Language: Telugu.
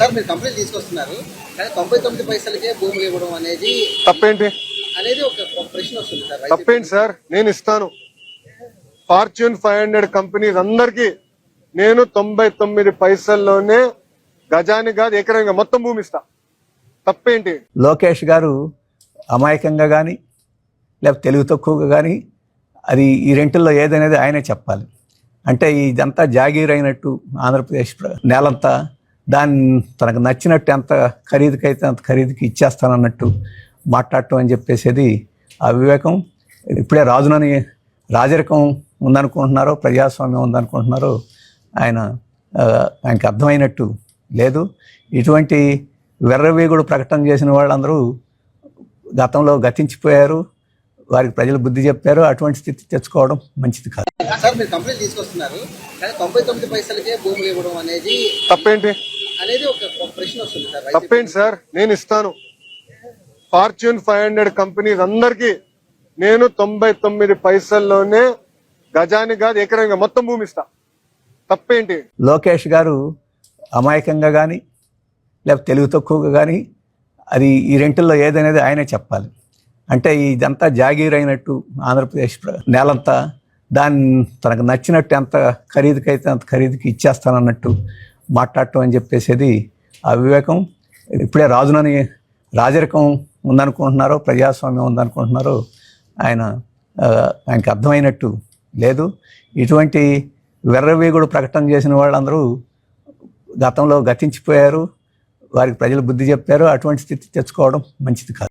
సార్ మీరు కంప్లైంట్ తీసుకొస్తున్నారు. కానీ తొంభై తొమ్మిది పైసలకే భూములు ఇవ్వడం అనేది తప్పేంటి? అనేది ఒక ప్రశ్న వస్తుంది సార్ తప్పేంటి సార్? నేను ఇస్తాను. ఫార్చ్యూన్ ఫైవ్ హండ్రెడ్ కంపెనీస్ అందరికి నేను తొంభై తొమ్మిది పైసల్లోనే గజానికి కాదు ఎకరంగా మొత్తం భూమి ఇస్తా. తప్పేంటి? లోకేష్ గారు అమాయకంగా కానీ లేకపోతే తెలివి తక్కువగా కానీ అది ఈ రెంటిల్లో ఏదనేది ఆయనే చెప్పాలి. అంటే ఇదంతా జాగీర్ అయినట్టు ఆంధ్రప్రదేశ్ ప్ర- నేలంతా దాన్ని తనకు నచ్చినట్టు ఎంత ఖరీదుకైతే అంత ఖరీదుకి ఇచ్చేస్తానన్నట్టు మాట్లాడటం అని చెప్పేసేది ఆ వివేకం. ఇప్పుడే రాజునని రాజరికం ఉందనుకుంటున్నారో ప్రజాస్వామ్యం ఉందనుకుంటున్నారో ఆయన ఆయనకి అర్థమైనట్టు లేదు. ఇటువంటి వెర్రవీగుడు ప్రకటన చేసిన వాళ్ళందరూ గతంలో గతించిపోయారు వారికి ప్రజలు బుద్ధి చెప్పారు అటువంటి స్థితి తెచ్చుకోవడం మంచిది కాదు. సార్ మీరు కంప్లైంట్ తీసుకొస్తున్నారు. కానీ తొంభై తొమ్మిది పైసలకే భూములు ఇవ్వడం అనేది తప్పేంటి? అనేది ఒక ఒక ప్రశ్న వస్తుంది సార్. రైతు తప్పేంటి సార్? నేను ఇస్తాను. ఫార్చ్యూన్ ఫైవ్ హండ్రెడ్ కంపెనీస్ అందరికి నేను తొంభై తొమ్మిది పైసల్లోనే గజానికి కాదు ఎకరంగా మొత్తం భూమి ఇస్తా. తప్పేంటి? లోకేష్ గారు అమాయకంగా కానీ లేకపోతే తెలివి తక్కువగా కానీ అది ఈ రెంటిల్లో ఏదనేది ఆయనే చెప్పాలి. అంటే ఇదంతా జాగీర్ అయినట్టు ఆంధ్రప్రదేశ్ ప్ర- నేలంతా దాన్ని తనకు నచ్చినట్టు ఎంత ఖరీదుకైతే అంత ఖరీదుకి ఇచ్చేస్తానన్నట్టు మాట్లాడటం అని చెప్పేసేది అవివేకం. ఇప్పుడే రాజునని రాజరికం ఉందనుకుంటున్నారో ప్రజాస్వామ్యం ఉందనుకుంటున్నారో ఆయన ఆయనకి అర్థమైనట్టు లేదు. ఇటువంటి వెర్రవీగుడు ప్రకటన చేసిన వాళ్ళందరూ గతంలో గతించిపోయారు వారికి ప్రజలు బుద్ధి చెప్పారు అటువంటి స్థితి తెచ్చుకోవడం మంచిది కాదు.